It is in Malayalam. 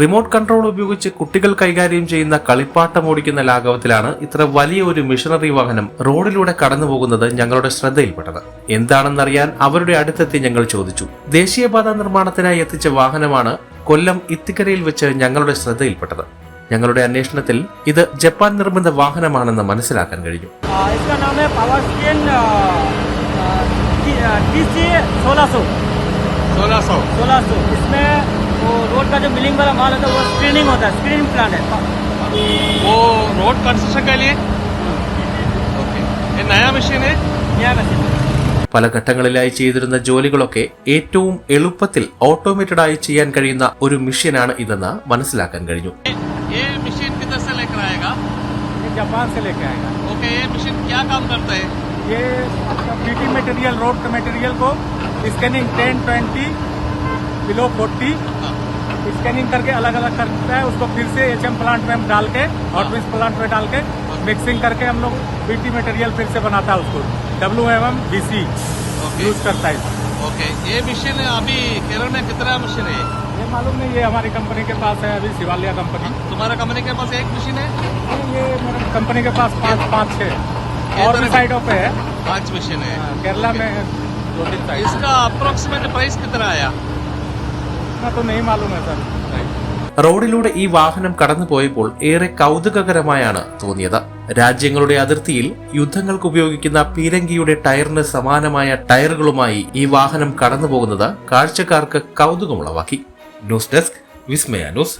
റിമോട്ട് കൺട്രോൾ ഉപയോഗിച്ച് കുട്ടികൾ കൈകാര്യം ചെയ്യുന്ന കളിപ്പാട്ടം ഓടിക്കുന്ന ലാഘവത്തിലാണ് ഇത്ര വലിയ ഒരു മിഷണറി വാഹനം റോഡിലൂടെ കടന്നുപോകുന്നത് ഞങ്ങളുടെ ശ്രദ്ധയിൽപ്പെട്ടത്. എന്താണെന്നറിയാൻ അവരുടെ അടുത്തെത്തി ഞങ്ങൾ ചോദിച്ചു. ദേശീയപാത നിർമ്മാണത്തിനായി എത്തിച്ച വാഹനമാണ് കൊല്ലം ഇത്തിക്കരയിൽ വെച്ച് ഞങ്ങളുടെ ശ്രദ്ധയിൽപ്പെട്ടത്. ഞങ്ങളുടെ അന്വേഷണത്തിൽ ഇത് ജപ്പാൻ നിർമ്മിത വാഹനമാണെന്ന് മനസ്സിലാക്കാൻ കഴിഞ്ഞു आ, इसका नाम है पावर स्क्रीन टी सी सोलह सौ सोलह सौ सोलह सौ इसमें वो रोड का जो बिलिंग वाला माल होता है वो स्क्रीनिंग होता है स्क्रीनिंग प्लान है वो रोड कंस्ट्रक्शन के लिए ओके ये नया मशीन है नया मशीन പല ഘട്ടങ്ങളിലായി ചെയ്തിരുന്ന ജോലികളൊക്കെ ഏറ്റവും എളുപ്പത്തിൽ ഓട്ടോമേറ്റഡ് ആയി ചെയ്യാൻ കഴിയുന്ന ഒരു മിഷ്യനാണ് ഇതെന്ന് മനസ്സിലാക്കാൻ കഴിഞ്ഞു आएगा? ये जापान से लेके आएगा। ओके ये मशीन क्या काम करता है? ये पीटी मटेरियल रोड के मटेरियल को scanning ten twenty below forty scanning करके अलग अलग करता है उसको फिर से एचएम प्लांट में हम डाल के हॉट मिक्स प्लांट में डाल के मिक्सिंग करके हम लोग पीटी मटेरियल फिर से बनाता है उसको। W M M B C use करता है। ओके ये मशीन अभी केरल में कितना मशीन है? ये मालूम नहीं ये हमारी कंपनी के पास है अभी शिवालिया कंपनी तुम्हारा कंपनी के पास एक मशीन है? ये मेरे कंपनी के पास पाँच पाँच छः और साइडों पे है। पाँच मशीन है। हाँ, केरला में है दो तीन इसका अप्रोक्सीमेट प्राइस कितना आया? इतना तो नहीं मालूम है सर। റോഡിലൂടെ ഈ വാഹനം കടന്നുപോയപ്പോൾ ഏറെ കൗതുകകരമായാണ് തോന്നിയത്. രാജ്യങ്ങളുടെ അതിർത്തിയിൽ യുദ്ധങ്ങൾക്ക് ഉപയോഗിക്കുന്ന പീരങ്കിയുടെ ടയറിന് സമാനമായ ടയറുകളുമായി ഈ വാഹനം കടന്നുപോകുന്നത് കാഴ്ചക്കാർക്ക് കൗതുകമുളവാക്കി. News desk Vismaya news.